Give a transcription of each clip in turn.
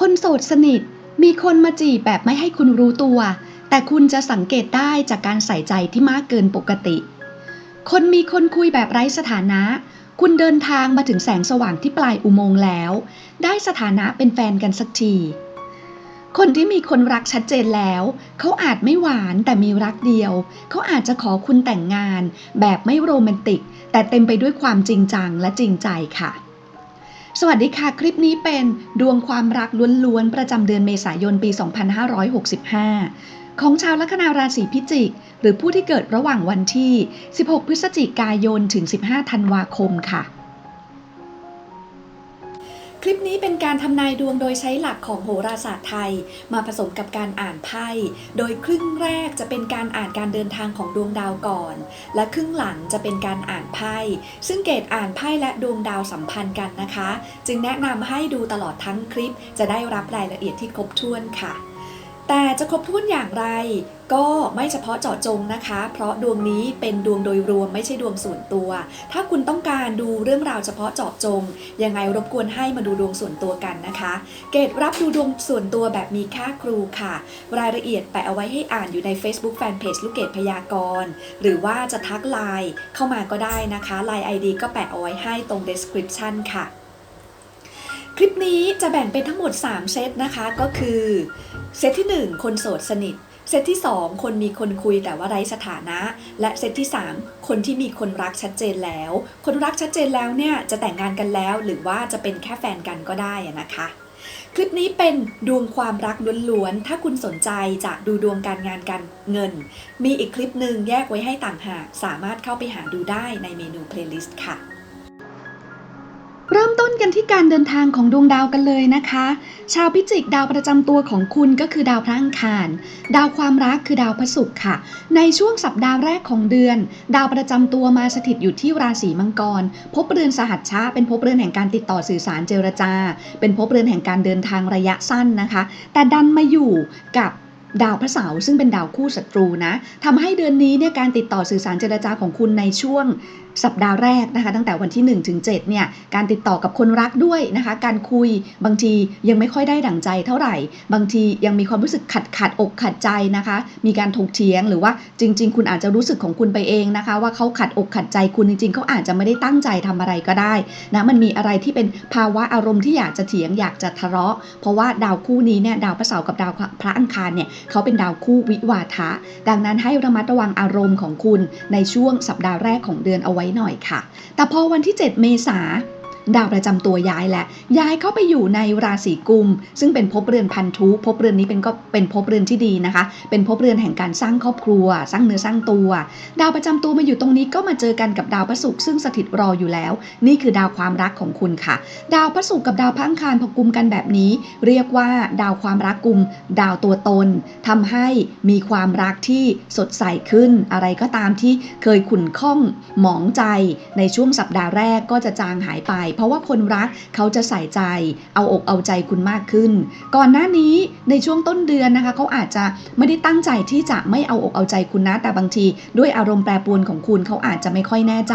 คนโสดสนิทมีคนมาจีบแบบไม่ให้คุณรู้ตัว แต่คุณจะสังเกตได้จากการใส่ใจที่มากเกินปกติ คนมีคนคุยแบบไร้สถานะ คุณเดินทางมาถึงแสงสว่างที่ปลายอุโมงค์แล้ว ได้สถานะเป็นแฟนกันสักที คนที่มีคนรักชัดเจนแล้ว เขาอาจไม่หวานแต่มีรักเดียว เขาอาจจะขอคุณแต่งงาน แบบไม่โรแมนติก แต่เต็มไปด้วยความจริงจังและจริงใจค่ะ สวัสดีค่ะ คลิปนี้เป็นดวงความรักล้วนๆ ประจำเดือนเมษายนปี 2565 ของชาวลัคนาราศีพิจิก หรือผู้ที่เกิดระหว่างวันที่ 16 พฤศจิกายนถึง 15 ธันวาคมค่ะ ลิปนี้เป็นการทำนายดวงโดยใช้หลักของโหราศาสตร์ไทย มาผสมกับการอ่านไพ่ โดยครึ่งแรกจะเป็นการอ่านการเดินทางของดวงดาวก่อน และครึ่งหลังจะเป็นการอ่านไพ่ ซึ่งเกตอ่านไพ่และดวงดาวสัมพันธ์กันนะคะ จึงแนะนำให้ดูตลอดทั้งคลิปจะได้รับรายละเอียดที่ครบถ้วนค่ะ แต่จะครบถ้วนอย่างไร ก็ไม่เฉพาะเจาะจงนะคะ เพราะดวงนี้เป็นดวงโดยรวมไม่ใช่ดวงส่วนตัว ถ้าคุณต้องการดูเรื่องราวเฉพาะเจาะจง ยังไงรบกวนให้มาดูดวงส่วนตัวกันนะคะ เกรดรับดูดวงส่วนตัวแบบมีค่าครูค่ะ รายละเอียดแปะเอาไว้ให้อ่านอยู่ใน Facebook Fanpage ลูกเกดพยากรณ์หรือว่าจะทักไลน์เข้ามาก็ได้นะคะไลน์ ID ก็แปะเอาไว้ให้ตรง description ค่ะ คลิปนี้จะแบ่งเป็นทั้งหมด 3 เซตนะคะก็คือ เซตที่ 1 คนโสดสนิท เซตที่ 2 คนมีคนคุยแต่ว่าไร้สถานะ และเซตที่ 3 คนที่มีคนรักชัดเจนแล้ว คนรักชัดเจนแล้วเนี่ยจะแต่งงานกันแล้วหรือว่าจะเป็นแค่แฟนกันก็ได้นะคะคลิปนี้เป็นดวงความรักล้วนๆ ถ้าคุณสนใจจะดูดวงการงานการเงิน มีอีกคลิปหนึ่งแยกไว้ให้ต่างหาก สามารถเข้าไปหาดูได้ในเมนู playlist ค่ะ กันที่การเดินทางของดวงดาวกันเลยนะคะ ชาวพิจิกดาวประจำตัวของคุณก็คือดาวพระอังคาร ดาวความรักคือดาวพระศุกร์ค่ะ ในช่วงสัปดาห์แรกของเดือน ดาวประจำตัวมาสถิตอยู่ที่ราศีมังกร พบเรือนสหัชชะเป็นพบเรือนแห่งการติดต่อสื่อสารเจรจา เป็นพบเรือนแห่งการเดินทางระยะสั้นนะคะ แต่ดันมาอยู่กับดาวพระเสาร์ซึ่งเป็นดาวคู่ศัตรูนะทำให้เดือนนี้เนี่ยการติดต่อสื่อสารเจรจาของคุณในช่วง สัปดาห์แรกนะคะ ตั้งแต่วันที่ 1 ถึง 7 เนี่ย การติดต่อกับคนรักด้วยนะคะ การคุยบางทียังไม่ค่อยได้ดั่งใจเท่าไหร่ บางทียังมีความรู้สึกขัดขัดอกขัดใจนะคะ มีการถกเถียงหรือว่าจริง ๆ คุณอาจจะรู้สึกของคุณไปเองนะคะ ว่าเขาขัดอกขัดใจคุณจริง ๆเขาอาจจะไม่ได้ตั้งใจทำอะไรก็ได้นะมันมีอะไรที่เป็นภาวะอารมณ์ที่อยากจะเถียงอยากจะทะเลาะ เพราะว่าดาวคู่นี้เนี่ยดาวพระเสาร์กับดาวพระอังคารเนี่ยเขาเป็นดาวคู่วิวาทะ ดังนั้นให้ระมัดระวังอารมณ์ของคุณในช่วงสัปดาห์แรกของเดือนเอาไว้หน่อยค่ะ แต่พอวันที่ 7 เมษา ดาวประจำตัวย้ายแหละ ย้ายเข้าไปอยู่ในราศีกุม ซึ่งเป็นภพเรือนพันธุภพเรือนนี้เป็นก็เป็นภพเรือนที่ดีนะคะ เป็นภพเรือนแห่งการสร้างครอบครัว สร้างเนื้อสร้างตัว ดาวประจำตัวมาอยู่ตรงนี้ก็มาเจอกันกับดาวพระศุกร์ซึ่งสถิตรออยู่แล้ว นี่คือดาวความรักของคุณค่ะ ดาวพระศุกร์กับดาวพังคารพอกุมกันแบบนี้ เรียกว่าดาวความรักกุม ดาวตัวตนทำให้มีความรักที่สดใสขึ้น อะไรก็ตามที่เคยขุ่นข้องหมองใจในช่วงสัปดาห์แรกก็จะจางหายไปเพราะว่าคนรักเขาจะใส่ใจ เอาอกเอาใจคุณมากขึ้น ก่อนหน้านี้ในช่วงต้นเดือนนะคะเขาอาจจะไม่ได้ตั้งใจที่จะไม่เอาอกเอาใจคุณนะ แต่บางที ด้วยอารมณ์แปรปรวนของคุณเขาอาจจะไม่ค่อยแน่ใจ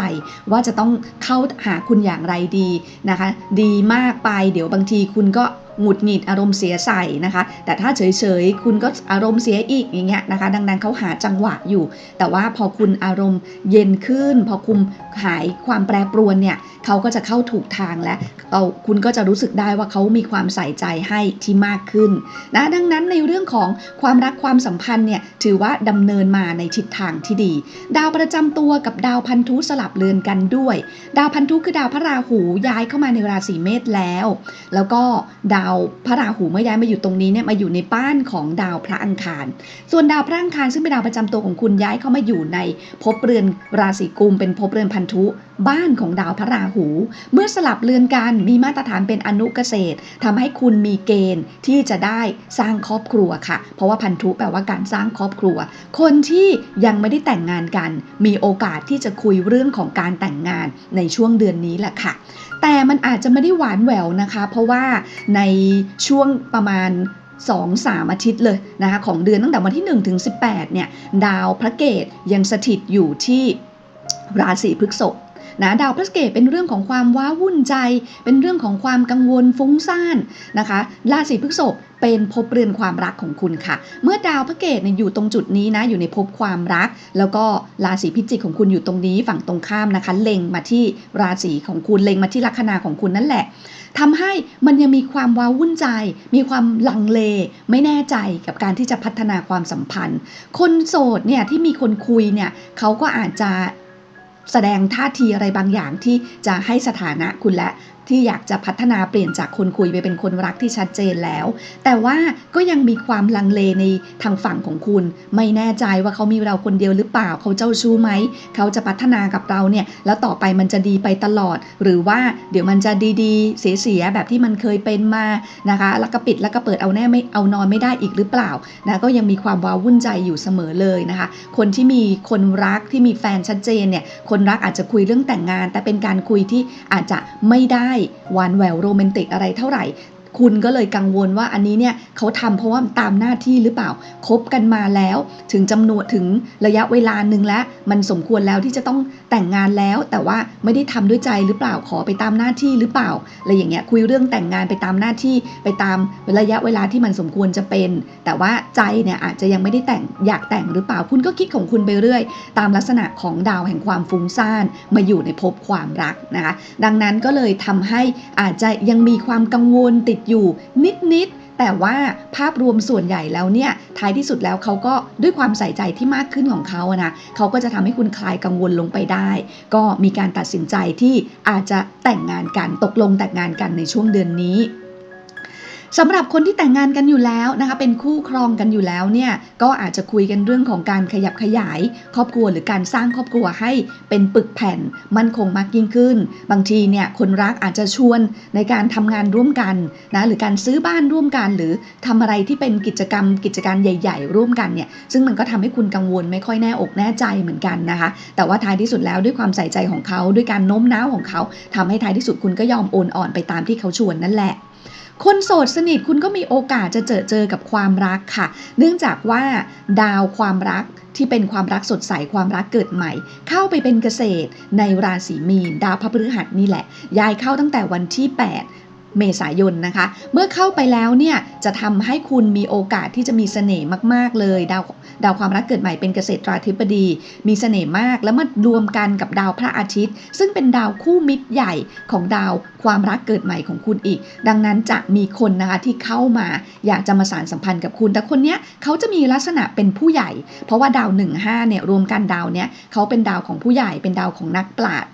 ว่าจะต้องเข้าหาคุณอย่างไรดีนะคะ ดีมากไป เดี๋ยวบางทีคุณก็ หงุดหงิดอารมณ์เสียใส่นะคะ แต่ถ้าเฉยๆคุณก็อารมณ์เสียอีกอย่างเงี้ยนะคะ ดังนั้นเขาหาจังหวะอยู่ แต่ว่าพอคุณอารมณ์เย็นขึ้น พอคุณหายความแปรปรวนเนี่ยเขาก็จะเข้าถูกทางและเอาคุณก็จะรู้สึกได้ว่าเขามีความใส่ใจให้ที่มากขึ้นนะดังนั้นในเรื่องของความรักความสัมพันธ์เนี่ยถือว่าดำเนินมาในทิศทางที่ดี ดาวประจำตัวกับดาวพันธุสลับเรือนกันด้วย ดาวพันธุคือดาวพระราหูย้ายเข้ามาในราศีเมษแล้ว แล้วก็ดาวาวพระราหูเมื่อย้ายมาอยู่ตรงนี้เนี่ยมาอยู่ในบ้านของดาวพระอังคาร ส่วนดาวพระอังคารซึ่งเป็นดาวประจำตัวของคุณย้ายเข้ามาอยู่ในภพเรือนราศีกุมเป็นภพเรือนพันธุ บ้านของดาวพระราหู เมื่อสลับเรือนกันมีมาตรฐานเป็นอนุเกษตรทำให้คุณมีเกณฑ์ที่จะได้สร้างครอบครัวค่ะ เพราะว่าพันธุแปลว่าการสร้างครอบครัว คนที่ยังไม่ได้แต่งงานกัน มีโอกาสที่จะคุยเรื่องของการแต่งงานในช่วงเดือนนี้แหละค่ะ แต่มันอาจจะไม่ได้หวานแหววนะคะ เพราะว่าในช่วงประมาณ2-3อาทิตย์เลยนะคะของเดือนตั้งแต่วันที่ 1 ถึง 18เนี่ยดาวพระเกตยังสถิตอยู่ที่ราศีพฤษภ นะดาวพฤหัสเป็นเรื่องของความว้าวุ่นใจ เป็นเรื่องของความกังวลฟุ้งซ่านนะคะราศีพฤษภเป็นภพเรือนความรักของคุณค่ะ เมื่อดาวพระเกตเนี่ยอยู่ตรงจุดนี้นะ อยู่ในภพความรัก แล้วก็ราศีพิจิกของคุณอยู่ตรงนี้ฝั่งตรงข้ามนะคะ เล็งมาที่ราศีของคุณ เล็งมาที่ลัคนาของคุณนั่นแหละทำให้มันยังมีความว้าวุ่นใจ มีความลังเล ไม่แน่ใจกับการที่จะพัฒนาความสัมพันธ์ คนโสดเนี่ยที่มีคนคุยเนี่ยเขาก็อาจจะ แสดงท่าทีอะไรบางอย่างที่จะให้สถานะคุณและ ที่อยากจะพัฒนาเปลี่ยนจากคนคุยไปเป็นคนรักที่ชัดเจนแล้ว แต่ว่าก็ยังมีความลังเลในทางฝั่งของคุณ ไม่แน่ใจว่าเขามีเราคนเดียวหรือเปล่า เขาเจ้าชู้ไหม เขาจะพัฒนากับเราเนี่ย แล้วต่อไปมันจะดีไปตลอด หรือว่าเดี๋ยวมันจะดีๆ เสียๆแบบที่มันเคยเป็นมานะคะ แล้วก็ปิดแล้วก็เปิดเอาแน่ไม่เอานอนไม่ได้อีกหรือเปล่านะก็ยังมีความว้าวุ่นใจอยู่เสมอเลยนะคะ คนที่มีคนรักที่มีแฟนชัดเจนเนี่ยคนรักอาจจะคุยเรื่องแต่งงาน แต่เป็นการคุยที่อาจจะไม่ได้หวานแหววโรแมนติกอะไรเท่าไหร่ คุณก็เลยกังวลว่าอันนี้เนี่ยเขาทำเพราะว่าตามหน้าที่หรือเปล่าคบกันมาแล้วถึงจำนวนถึงระยะเวลาหนึ่งแล้วมันสมควรแล้วที่จะต้องแต่งงานแล้ว แต่ว่าไม่ได้ทำด้วยใจหรือเปล่าขอไปตามหน้าที่หรือเปล่าอะไรอย่างเงี้ยคุยเรื่องแต่งงานไปตามหน้าที่ไปตามระยะเวลาที่มันสมควรจะเป็น แต่ว่าใจเนี่ยอาจจะยังไม่ได้แต่งอยากแต่งหรือเปล่า คุณก็คิดของคุณไปเรื่อย ตามลักษณะของดาวแห่งความฟุ้งซ่านมาอยู่ในภพความรักนะคะดังนั้นก็เลยทำให้อาจจะยังมีความกังวลติดอยู่นิดๆแต่ว่าภาพรวมส่วนใหญ่แล้วเนี่ยท้ายที่สุดแล้วเขาก็ด้วยความใส่ใจที่มากขึ้นของเขาอะนะเขาก็จะทำให้คุณคลายกังวลลงไปได้ ก็มีการตัดสินใจที่อาจจะแต่งงานกันตกลงแต่งงานกันในช่วงเดือนนี้ สำหรับคนที่แต่งงานกันอยู่แล้วนะคะเป็นคู่ครองกันอยู่แล้วเนี่ยก็อาจจะคุยกันเรื่องของการขยับขยาย ครอบครัวหรือการสร้างครอบครัวให้เป็นปึกแผ่นมั่นคงมากยิ่งขึ้น บางทีเนี่ยคนรักอาจจะชวนในการทำงานร่วมกันนะหรือการซื้อบ้านร่วมกัน หรือทำอะไรที่เป็นกิจกรรม กิจการใหญ่ ๆ ร่วมกันเนี่ยซึ่งมันก็ทำให้คุณกังวลไม่ค่อยแน่อกแน่ใจเหมือนกันนะคะ แต่ว่าท้ายที่สุดแล้วด้วยความใส่ใจของเขาด้วยการโน้มน้าวของเขาทำให้ท้ายที่สุดคุณก็ยอมโอนอ่อนไปตามที่เขาชวนนั่นแหละ คนโสดสนิทคุณก็มีโอกาสจะเจอเจอกับความรักค่ะ เนื่องจากว่าดาวความรักที่เป็นความรักสดใสความรักเกิดใหม่ เข้าไปเป็นเกษตรในราศีมีน ดาวพระพฤหัสนี่แหละย้ายเข้าตั้งแต่วันที่ 8 เมษายนนะคะ เมื่อเข้าไปแล้วเนี่ยจะทำให้คุณมีโอกาสที่จะมีเสน่ห์มาก ๆ เลย ดาวดาวความรักเกิดใหม่เป็นเกษตราธิบดี มีเสน่ห์มากแล้วมารวมกันกับดาวพระอาทิตย์ ซึ่งเป็นดาวคู่มิตรใหญ่ของดาวความรักเกิดใหม่ของคุณอีก ดังนั้นจะมีคนนะคะที่เข้ามาอยากจะมาสานสัมพันธ์กับคุณ แต่คนเนี้ยเขาจะมีลักษณะเป็นผู้ใหญ่ เพราะว่าดาว 1-5เนี่ยรวมกันดาวเนี้ยเขาเป็นดาวของผู้ใหญ่เป็นดาวของนักปราชญ์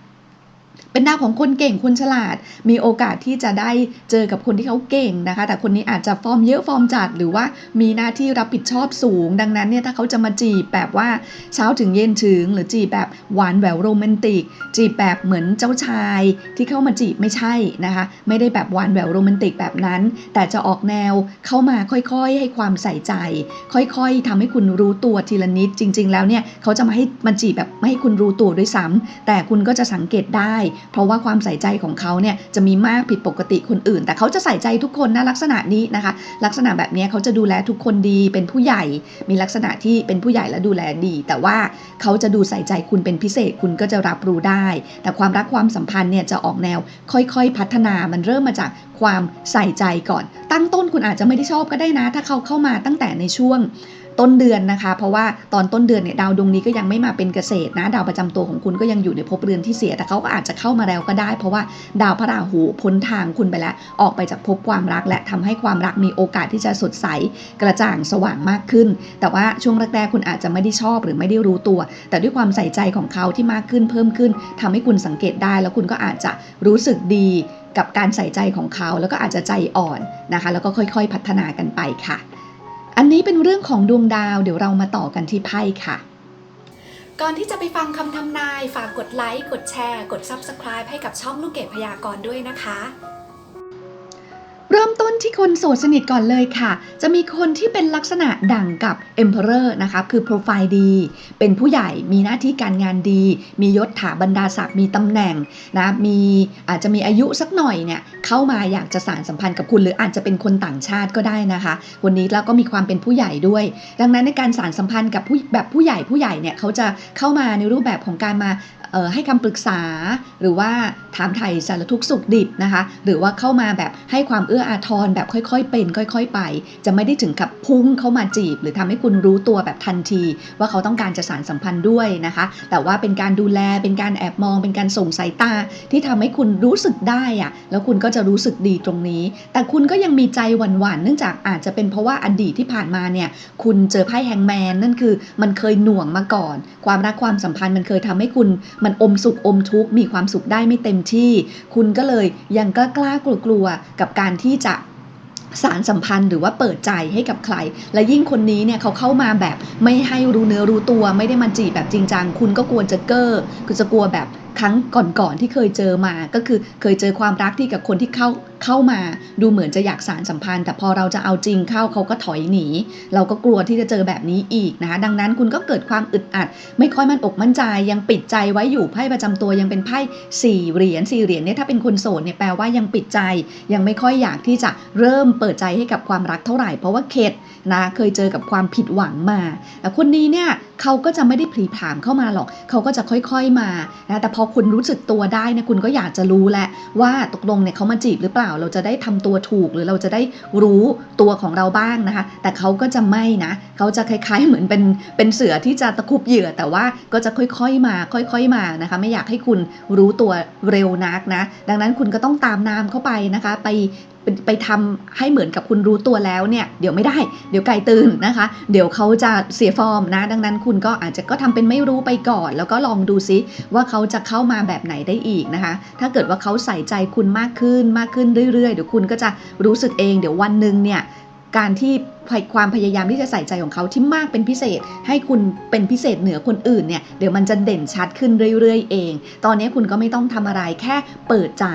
เป็นดาวของคนเก่งคนฉลาด มีโอกาสที่จะได้เจอกับคนที่เขาเก่งนะคะ แต่คนนี้อาจจะฟอร์มเยอะฟอร์มจัด หรือว่ามีหน้าที่รับผิดชอบสูง ดังนั้นเนี่ยถ้าเขาจะมาจีบแบบว่าเช้าถึงเย็นถึง หรือจีบแบบหวานแหววโรแมนติก จีบแบบเหมือนเจ้าชายที่เข้ามาจีบไม่ใช่นะคะ ไม่ได้แบบหวานแหววโรแมนติกแบบนั้น แต่จะออกแนวเข้ามาค่อยๆ ให้ความใส่ใจ ค่อยๆทำให้คุณรู้ตัวทีละนิดจริง ๆ แล้วเนี่ยเขาจะมาให้มาจีบแบบไม่ให้คุณรู้ตัวด้วยซ้ำแต่คุณก็จะสังเกตได้เพราะว่าความใส่ใจของเขาเนี่ยจะมีมากผิดปกติคนอื่น แต่เขาจะใส่ใจทุกคนนะลักษณะนี้นะคะ ลักษณะแบบนี้เขาจะดูแลทุกคนดีเป็นผู้ใหญ่ มีลักษณะที่เป็นผู้ใหญ่และดูแลดี แต่ว่าเขาจะดูใส่ใจคุณเป็นพิเศษคุณก็จะรับรู้ได้ แต่ความรักความสัมพันธ์เนี่ยจะออกแนวค่อยๆ พัฒนามันเริ่มมาจาก ความใส่ใจก่อน ตั้งต้นคุณอาจจะไม่ได้ชอบก็ได้นะ ถ้าเขาเข้ามาตั้งแต่ในช่วงต้นเดือนนะคะ เพราะว่าตอนต้นเดือนเนี่ยดาวดวงนี้ก็ยังไม่มาเป็นเกษตรนะ ดาวประจำตัวของคุณก็ยังอยู่ในภพเรือนที่เสีย แต่เขาก็อาจจะเข้ามาแล้วก็ได้ เพราะว่าดาวพระราหูพ้นทางคุณไปแล้ว ออกไปจากภพความรัก และทำให้ความรักมีโอกาสที่จะสดใสกระจ่างสว่างมากขึ้น แต่ว่าช่วงแรกๆคุณอาจจะไม่ได้ชอบหรือไม่ได้รู้ตัว แต่ด้วยความใส่ใจของเขาที่มากขึ้นเพิ่มขึ้นทำให้คุณสังเกตได้ แล้วคุณก็อาจจะรู้สึกดี กับการใส่ใจของเขาแล้วก็อาจจะใจอ่อนนะคะ แล้วก็ค่อยๆพัฒนากันไปค่ะ อันนี้เป็นเรื่องของดวงดาวเดี๋ยวเรามาต่อกันที่ไพ่ค่ะ ก่อนที่จะไปฟังคำทำนาย ฝากกดไลค์กดแชร์ กด Subscribe ให้กับช่องลูกเกดพยากรณ์ด้วยนะคะ เริ่มต้นที่คนโสดสนิทก่อนเลยค่ะ จะมีคนที่เป็นลักษณะดั่งกับ Emperor นะคะคือโปรไฟล์ดี เป็นผู้ใหญ่มีหน้าที่การงานดี มียศถาบรรดาศักดิ์มีตำแหน่งนะมีอาจจะมีอายุสักหน่อยเนี่ยเข้ามาอยากจะสานสัมพันธ์กับคุณหรืออาจจะเป็นคนต่างชาติก็ได้นะคะวันนี้แล้วก็มีความเป็นผู้ใหญ่ด้วย ดังนั้นในการสานสัมพันธ์กับผู้แบบผู้ใหญ่ผู้ใหญ่เนี่ยเขาจะเข้ามาในรูปแบบของการมา ให้คำปรึกษา หรือว่าถามไถ่สารทุกสุขดิบนะคะ หรือว่าเข้ามาแบบให้ความเอื้ออาทรแบบค่อยๆเป็น ค่อย ๆ ไป จะไม่ได้ถึงกับพุ่งเข้ามาจีบ หรือทำให้คุณรู้ตัวแบบทันที ว่าเขาต้องการจะสานสัมพันธ์ด้วยนะคะ แต่ว่าเป็นการดูแลเป็นการแอบมอง เป็นการส่งสายตา ที่ทำให้คุณรู้สึกได้อะแล้วคุณก็จะรู้สึกดีตรงนี้ แต่คุณก็ยังมีใจหวั่นๆเนื่องจากอาจจะเป็นเพราะว่าอดีตที่ผ่านมาเนี่ยคุณเจอไพ่แฮงแมนนั่นคือมันเคยหน่วงมาก่อน ความรักความสัมพันธ์มันเคยทำให้คุณมันอมสุขอมทุกข์มีความสุขได้ไม่เต็มที่ คุณก็เลยยังกล้ากล้ากลัวกลัวๆกับการที่จะสารสัมพันธ์หรือว่าเปิดใจให้กับใคร และยิ่งคนนี้เนี่ยเขาเข้ามาแบบไม่ให้รู้เนื้อรู้ตัว ไม่ได้มาจีบแบบจริงจังคุณก็กลัวจะเก้อคือจะกลัวแบบ ครั้งก่อนๆที่เคยเจอมา ก็คือเคยเจอความรักที่กับคนที่เข้าเข้ามาดูเหมือนจะอยากสารสัมพันธ์ แต่พอเราจะเอาจริงเข้าเขาก็ถอยหนี เราก็กลัวที่จะเจอแบบนี้อีกนะคะดังนั้นคุณก็เกิดความอึดอัด ไม่ค่อยมั่นอกมั่นใจยังปิดใจไว้อยู่ไพ่ประจำตัวยังเป็นไพ่สี่เหรียญสี่เหรียญเนี่ยถ้าเป็นคนโสดเนี่ยแปลว่ายังปิดใจ ยังไม่ค่อยอยากที่จะเริ่มเปิดใจให้กับความรักเท่าไหร่เพราะว่าเข็ดนะเคยเจอกับความผิดหวังมาแต่คนนี้เนี่ย เขาก็จะไม่ได้ผลีผามเข้ามาหรอก เขาก็จะค่อยๆมานะแต่พอคุณรู้สึกตัวได้เนี่ยคุณก็อยากจะรู้แหละว่าตกลงเนี่ยเขามาจีบหรือเปล่า เราจะได้ทำตัวถูกหรือเราจะได้รู้ตัวของเราบ้างนะคะ แต่เขาก็จะไม่นะเขาจะคล้ายๆเหมือนเป็นเป็นเสือที่จะตะคุบเหยื่อ แต่ว่าก็จะค่อยๆมา ค่อยๆมานะคะ ไม่อยากให้คุณรู้ตัวเร็วนักนะ ดังนั้นคุณก็ต้องตามน้ำเข้าไปนะคะ ไป ไปไปทำให้เหมือนกับคุณรู้ตัวแล้วเนี่ยเดี๋ยวไม่ได้ เดี๋ยวไก่ตื่นนะคะ เดี๋ยวเขาจะเสียฟอร์มนะ ดังนั้นคุณก็อาจจะก็ทำเป็นไม่รู้ไปก่อน แล้วก็ลองดูซิว่าเขาจะเข้ามาแบบไหนได้อีกนะคะ ถ้าเกิดว่าเขาใส่ใจคุณมากขึ้นมากขึ้นเรื่อยๆเดี๋ยวคุณก็จะรู้สึกเอง เดี๋ยววันหนึ่งเนี่ยการที่ ความพยายามที่จะใส่ใจของเขาที่มากเป็นพิเศษ ให้คุณเป็นพิเศษเหนือคนอื่นเนี่ยเดี๋ยวมันจะเด่นชัดขึ้นเรื่อยๆ เอง ตอนนี้คุณก็ไม่ต้องทำอะไรแค่เปิดใจ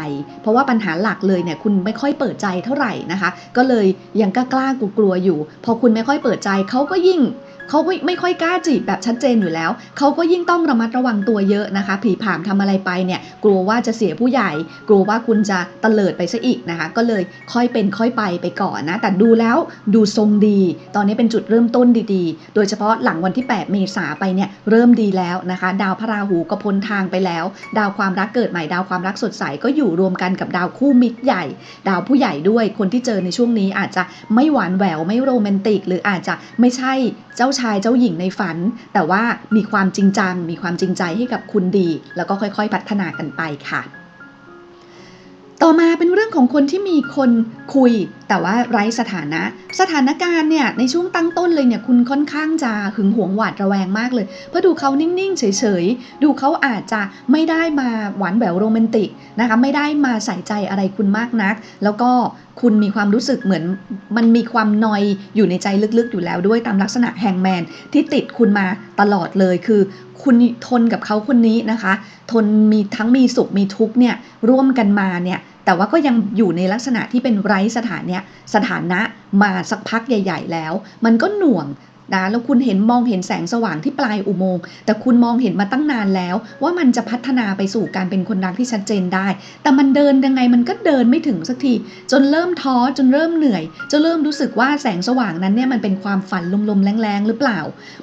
เพราะว่าปัญหาหลักเลยเนี่ยคุณไม่ค่อยเปิดใจเท่าไหร่นะคะ ก็เลยยังกล้ากล้ากลัวๆอยู่ พอคุณไม่ค่อยเปิดใจเขาก็ยิ่ง เขาไม่ไม่ค่อยกล้าจีบแบบชัดเจนอยู่แล้ว เขาก็ยิ่งต้องระมัดระวังตัวเยอะนะคะ ผีผามทำอะไรไปเนี่ย กลัวว่าจะเสียผู้ใหญ่ กลัวว่าคุณจะตะเลิดไปซะอีกนะคะ ก็เลยค่อยเป็นค่อยไปไปก่อนนะ แต่ดูแล้วดูทรงดี ตอนนี้เป็นจุดเริ่มต้นดีๆ โดยเฉพาะหลังวันที่ 8 เมษาไปเนี่ย เริ่มดีแล้วนะคะ ดาวพระราหูก็พ้นทางไปแล้ว ดาวความรักเกิดใหม่ ดาวความรักสดใสก็อยู่รวมกันกับดาวคู่มิตรใหญ่ ดาวผู้ใหญ่ด้วย คนที่เจอในช่วงนี้อาจจะไม่หวานแหววไม่โรแมนติก หรืออาจจะไม่ใช่เจ้าชายเจ้าหญิงในฝัน แต่ว่ามีความจริงจัง มีความจริงใจให้กับคุณดี แล้วก็ค่อยๆ พัฒนากันไปค่ะ ต่อมาเป็นเรื่องของคนที่มีคนคุยแต่ว่าไร้สถานะ สถานการณ์เนี่ยในช่วงตั้งต้นเลยเนี่ยคุณค่อนข้างจะหึงหวงหวาดระแวงมากเลย เพราะดูเขานิ่งๆ เฉยๆ ดูเขาอาจจะไม่ได้มาหวานแหววโรแมนติกนะคะไม่ได้มาใส่ใจอะไรคุณมากนัก แล้วก็คุณมีความรู้สึกเหมือนมันมีความนอยอยู่ในใจลึกๆ อยู่แล้วด้วยตามลักษณะแฮงแมนที่ติดคุณมาตลอดเลยคือ คุณทนกับเขาคนนี้นะคะ ทนมีทั้งมีสุขมีทุกข์เนี่ยร่วมกันมาเนี่ย แต่ว่าก็ยังอยู่ในลักษณะที่เป็นไร้สถานะสถานะมาสักพักใหญ่ ๆ แล้ว มันก็หน่วง นะแล้วคุณเห็นมองเห็นแสงสว่างที่ปลายอุโมงค์แต่คุณมองเห็นมาตั้งนานแล้ว ว่ามันจะพัฒนาไปสู่การเป็นคนรักที่ชัดเจนได้ แต่มันเดินยังไงมันก็เดินไม่ถึงสักที จนเริ่มท้อจนเริ่มเหนื่อยจนเริ่มรู้สึกว่าแสงสว่างนั้นเนี่ยมันเป็นความฝันลมๆแรงๆหรือเปล่า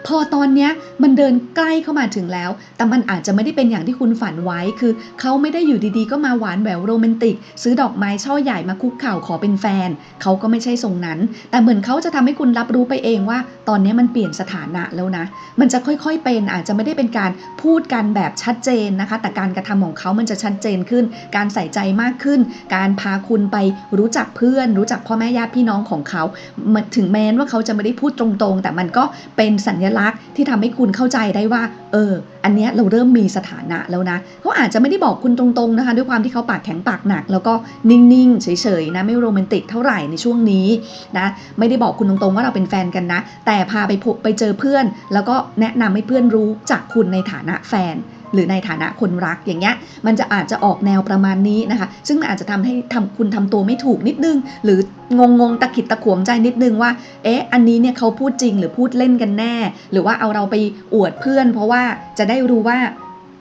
พอตอนเนี้ยมันเดินใกล้เข้ามาถึงแล้ว แต่มันอาจจะไม่ได้เป็นอย่างที่คุณฝันไว้คือเขาไม่ได้อยู่ดีๆ ก็มาหวานแหววโรแมนติก ซื้อดอกไม้ช่อใหญ่มาคุกเข่าขอเป็นแฟนเขาก็ไม่ใช่ทรงนั้น แต่เหมือนเขาจะทำให้คุณรับรู้ไปเองว่าตอนนี้มันเปลี่ยนสถานะแล้วนะ มันจะค่อยๆเป็นอาจจะไม่ได้เป็นการพูดกันแบบชัดเจนนะคะ แต่การกระทำของเขามันจะชัดเจนขึ้น การใส่ใจมากขึ้น การพาคุณไปรู้จักเพื่อน รู้จักพ่อแม่ญาติพี่น้องของเขาถึงแม้ว่าเขาจะไม่ได้พูดตรงๆ แต่มันก็เป็นสัญลักษณ์ที่ทำให้คุณเข้าใจได้ว่า เออ อันเนี้ยเราเริ่มมีสถานะแล้วนะเขาอาจจะไม่ได้บอกคุณตรงๆนะคะ ด้วยความที่เขาปากแข็งปากหนัก แล้วก็นิ่งๆเฉยๆนะไม่โรแมนติกเท่าไหร่ในช่วงนี้นะไม่ได้บอกคุณตรงๆว่าเราเป็นแฟนกันนะ แต่พาไปพบไปเจอเพื่อน แล้วก็แนะนำให้เพื่อนรู้จักคุณในฐานะแฟน หรือในฐานะคนรักอย่างเงี้ยมันจะอาจจะออกแนวประมาณนี้นะคะ ซึ่งมันอาจจะทำให้ทำคุณทำตัวไม่ถูกนิดนึง หรืองงงตะขิดตะขวงใจนิดนึงว่า เอ๊ะ อันนี้เนี่ยเขาพูดจริงหรือพูดเล่นกันแน่ หรือว่าเอาเราไปอวดเพื่อน เพราะว่าจะได้รู้ว่า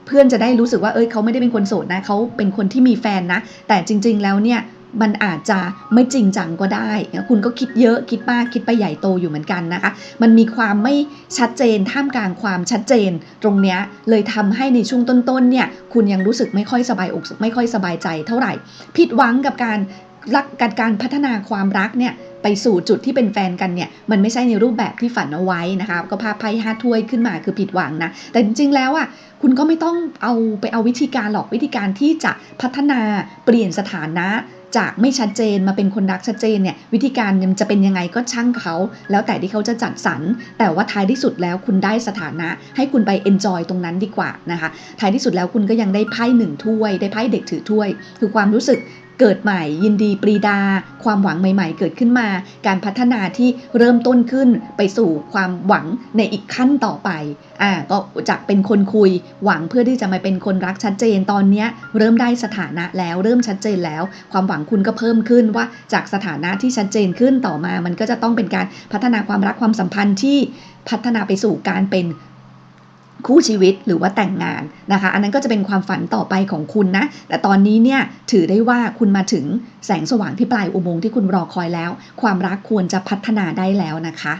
เพื่อนจะได้รู้สึกว่าเอ้ยเขาไม่ได้เป็นคนโสดนะเขาเป็นคนที่มีแฟนนะ แต่จริง ๆ แล้วเนี่ย มันอาจจะไม่จริงจังก็ได้นะคุณก็คิดเยอะคิดมากคิดไปใหญ่โตอยู่เหมือนกันนะคะ มันมีความไม่ชัดเจนท่ามกลางความชัดเจน ตรงเนี้ยเลยทำให้ในช่วงต้นๆเนี่ยคุณยังรู้สึกไม่ค่อยสบายอกไม่ค่อยสบายใจเท่าไหร่ ผิดหวังกับการรักการการพัฒนาความรักเนี่ยไปสู่จุดที่เป็นแฟนกันเนี่ยมันไม่ใช่ในรูปแบบที่ฝันเอาไว้นะคะก็พาไพ่ห้าถ้วยขึ้นมาคือผิดหวังนะ แต่จริงๆแล้วอะคุณก็ไม่ต้องเอาไปเอาวิธีการหรอกวิธีการที่จะพัฒนาเปลี่ยนสถานะ จากไม่ชัดเจนมาเป็นคนรักชัดเจนเนี่ยวิธีการมันจะเป็นยังไงก็ช่างเขา แล้วแต่ที่เขาจะจัดสรรแต่ว่าท้ายที่สุดแล้วคุณได้สถานะ ให้คุณไปเอนจอยตรงนั้นดีกว่านะคะท้ายที่สุดแล้วคุณก็ยังได้ไพ่หนึ่งถ้วย ได้ไพ่เด็กถือถ้วย คือความรู้สึก เกิดใหม่ ยินดีปรีดา ความหวังใหม่ ๆ เกิดขึ้นมา การพัฒนาที่เริ่มต้นขึ้นไปสู่ความหวังในอีกขั้นต่อไปอ่าก็จากเป็นคนคุย หวังเพื่อที่จะมาเป็นคนรักชัดเจนตอนนี้เริ่มได้สถานะแล้วเริ่มชัดเจนแล้ว ความหวังคุณก็เพิ่มขึ้นว่าจากสถานะที่ชัดเจนขึ้นต่อมา มันก็จะต้องเป็นการพัฒนาความรักความสัมพันธ์ที่พัฒนาไปสู่การเป็น คู่ชีวิตหรือว่าแต่งงานนะคะ อันนั้นก็จะเป็นความฝันต่อไปของคุณนะ แต่ตอนนี้เนี่ยถือได้ว่าคุณมาถึงแสงสว่างที่ปลายอุโมงค์ที่คุณรอคอยแล้ว ความรักควรจะพัฒนาได้แล้วนะคะ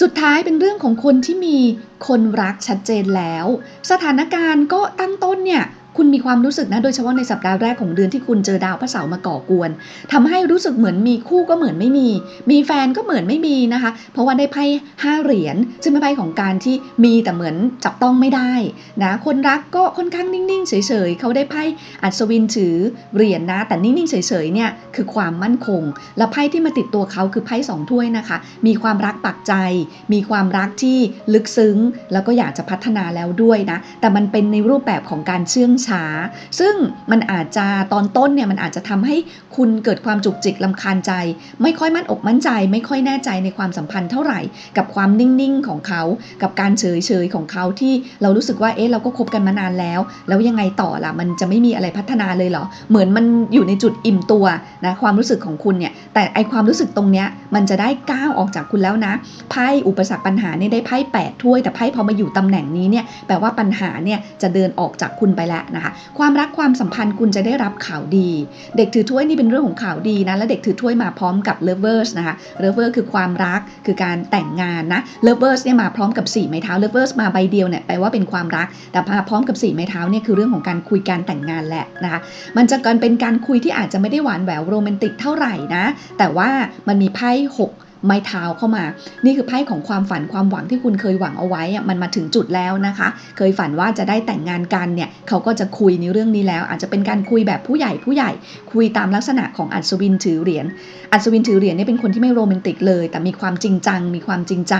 สุดท้ายเป็นเรื่องของคนที่มีคนรักชัดเจนแล้ว สถานการณ์ก็ตั้งต้นเนี่ย คุณมีความรู้สึกนะ โดยเฉพาะในสัปดาห์แรกของเดือนที่คุณเจอดาวพระเสาร์มาก่อกวนทำให้รู้สึกเหมือนมีคู่ก็เหมือนไม่มี มีแฟนก็เหมือนไม่มีนะคะ เพราะว่าได้ไพ่ห้าเหรียญซึ่งเป็นไพ่ของการที่มีแต่เหมือนจับต้องไม่ได้นะ คนรักก็ค่อนข้างนิ่งๆ เฉยๆ เขาได้ไพ่อัศวินถือเหรียญนะแต่นิ่งๆ เฉยๆเนี่ยคือความมั่นคง แล้วไพ่ที่มาติดตัวเขาคือไพ่สองถ้วยนะคะ มีความรักปักใจ มีความรักที่ลึกซึ้ง แล้วก็อยากจะพัฒนาแล้วด้วยนะ แต่มันเป็นในรูปแบบของการเชื่องช้า ซึ่งมันอาจจะตอนต้นเนี่ยมันอาจจะทำให้คุณเกิดความจุกจิกลำคาญใจ ไม่ค่อยมั่นอกมั่นใจ ไม่ค่อยแน่ใจในความสัมพันธ์เท่าไหร่ กับความนิ่งๆของเขา กับการเฉยๆของเขาที่เรารู้สึกว่าเอ๊ะเราก็คบกันมานานแล้ว แล้วยังไงต่อล่ะมันจะไม่มีอะไรพัฒนาเลยเหรอเหมือนมันอยู่ในจุดอิ่มตัวนะความรู้สึกของคุณเนี่ยแต่ไอความรู้สึกตรงเนี้ยมันจะได้ก้าวออกจากคุณแล้วนะไพ่อุปสรรคปัญหาเนี่ยได้ไพ่แปดถ้วยแต่ไพ่พอมาอยู่ตำแหน่งนี้เนี่ยแปลว่าปัญหาเนี่ยจะเดินออกจากคุณไปแล้วนะคะ ความรักความสัมพันธ์คุณจะได้รับข่าวดี เด็กถือถ้วยนี่เป็นเรื่องของข่าวดีนะ และเด็กถือถ้วยมาพร้อมกับ lovers นะคะ lover คือความรักคือการแต่งงานนะ lovers เนี่ยมาพร้อมกับ4ไม้เท้า lovers มาใบเดียวเนี่ยแปลว่าเป็นความรัก แต่มาพร้อมกับ4ไม้เท้าเนี่ยคือเรื่องของการคุยการแต่งงานแหละนะคะ มันจะกันเป็นการคุยที่อาจจะไม่ได้หวานแหววโรแมนติกเท่าไหร่นะ แต่ว่ามันมีไพ่หก ไม้เท้าเข้ามา นี่คือไพ่ของความฝันความหวังที่คุณเคยหวังเอาไว้มันมาถึงจุดแล้วนะคะ เคยฝันว่าจะได้แต่งงานกันเนี่ยเขาก็จะคุยในเรื่องนี้แล้ว อาจจะเป็นการคุยแบบผู้ใหญ่ผู้ใหญ่ คุยตามลักษณะของอัศวินถือเหรียญอัศวินถือเหรียญเนี่ยเป็นคนที่ไม่โรแมนติกเลย แต่มีความจริงจังมีความจริงใจ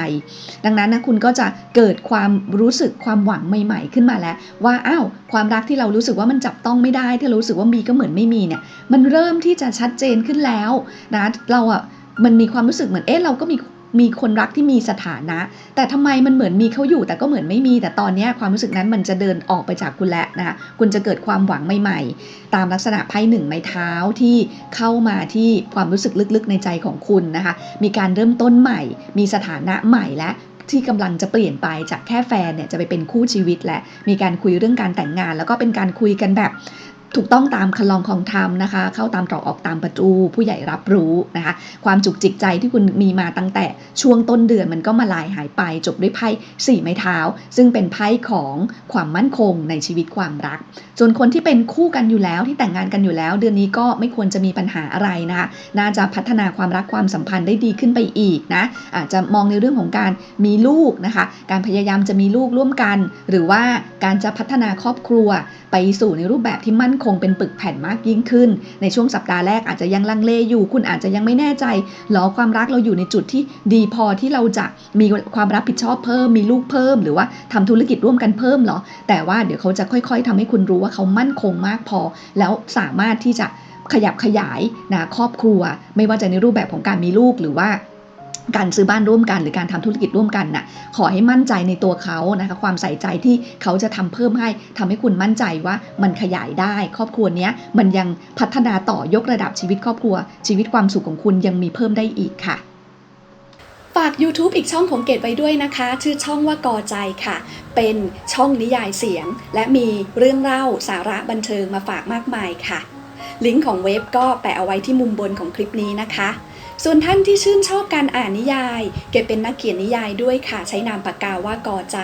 ดังนั้นนะคุณก็จะเกิดความรู้สึกความหวังใหม่ ๆ ขึ้นมาแล้ว ว่าอ้าวความรักที่เรารู้สึกว่ามันจับต้องไม่ได้ที่เรารู้สึกว่ามีก็เหมือนไม่มีเนี่ยมันเริ่มที่จะชัดเจนขึ้นแล้วนะเราอะ มันมีความรู้สึกเหมือนเอ๊ะเราก็มีมีคนรักที่มีสถานะ แต่ทำไมมันเหมือนมีเขาอยู่ แต่ก็เหมือนไม่มี แต่ตอนนี้ความรู้สึกนั้นมันจะเดินออกไปจากคุณแล้วนะคะคุณจะเกิดความหวังใหม่ ๆ ตามลักษณะไพ่หนึ่งไม้เท้าที่เข้ามาที่ความรู้สึกลึกๆในใจของคุณนะคะ มีการเริ่มต้นใหม่ มีสถานะใหม่และที่กำลังจะเปลี่ยนไปจากแค่แฟนเนี่ยจะไปเป็นคู่ชีวิตและมีการคุยเรื่องการแต่งงาน แล้วก็เป็นการคุยกันแบบ ถูกต้องตามคันลองของธรรมนะคะ เข้าตามตรอกออกตามประตูผู้ใหญ่รับรู้นะคะ ความจุกจิกใจที่คุณมีมาตั้งแต่ช่วงต้นเดือนมันก็มาลายหายไป จบด้วยไพ่สี่ไม้เท้า ซึ่งเป็นไพ่ของความมั่นคงในชีวิตความรัก ส่วนคนที่เป็นคู่กันอยู่แล้วที่แต่งงานกันอยู่แล้ว เดือนนี้ก็ไม่ควรจะมีปัญหาอะไรนะคะน่าจะพัฒนาความรักความสัมพันธ์ได้ดีขึ้นไปอีกนะอาจจะมองในเรื่องของการมีลูกนะคะ การพยายามจะมีลูกร่วมกัน หรือว่าการจะพัฒนาครอบครัวไปสู่ในรูปแบบที่มั่นคงเป็นปึกแผ่นมากยิ่งขึ้น ในช่วงสัปดาห์แรกอาจจะยังลังเลอยู่ คุณอาจจะยังไม่แน่ใจหรอความรักเราอยู่ในจุดที่ดีพอที่เราจะมีความรับผิดชอบเพิ่ม มีลูกเพิ่ม หรือว่าทำธุรกิจร่วมกันเพิ่มหรอ แต่ว่าเดี๋ยวเขาจะค่อยๆทำให้คุณรู้ว่าเขามั่นคงมากพอ แล้วสามารถที่จะขยับขยายนะครอบครัว ไม่ว่าจะในรูปแบบของการมีลูกหรือว่า การซื้อบ้านร่วมกันหรือการทำธุรกิจร่วมกันน่ะขอให้มั่นใจในตัวเขานะคะความใส่ใจที่เขาจะทำเพิ่มให้ทำให้คุณมั่นใจว่ามันขยายได้ ครอบครัวเนี้ยมันยังพัฒนาต่อยกระดับชีวิตครอบครัว ชีวิตความสุขของคุณยังมีเพิ่มได้อีกค่ะฝาก YouTube อีกช่องของเกดไว้ด้วยนะคะ ชื่อช่องว่ากอใจค่ะ เป็นช่องนิยายเสียง และมีเรื่องเล่าสาระบันเทิงมาฝากมากมายค่ะ ลิงก์ของเว็บก็แปะเอาไว้ที่มุมบนของคลิปนี้นะคะ ส่วนท่านที่ชื่นชอบการอ่านนิยาย เกดเป็นนักเขียนนิยายด้วยค่ะ ใช้นามปากกาว่ากอใจ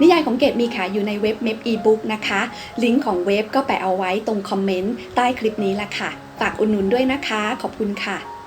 นิยายของเกดมีขายอยู่ในเว็บเม p อีบุ๊กนะคะ ลิงก์ของเว็บก็แปะเอาไว้ตรงคอมเมนต์ใต้คลิปนี้ละค่ะ ฝากอุดหนุนด้วยนะคะ ขอบคุณค่ะ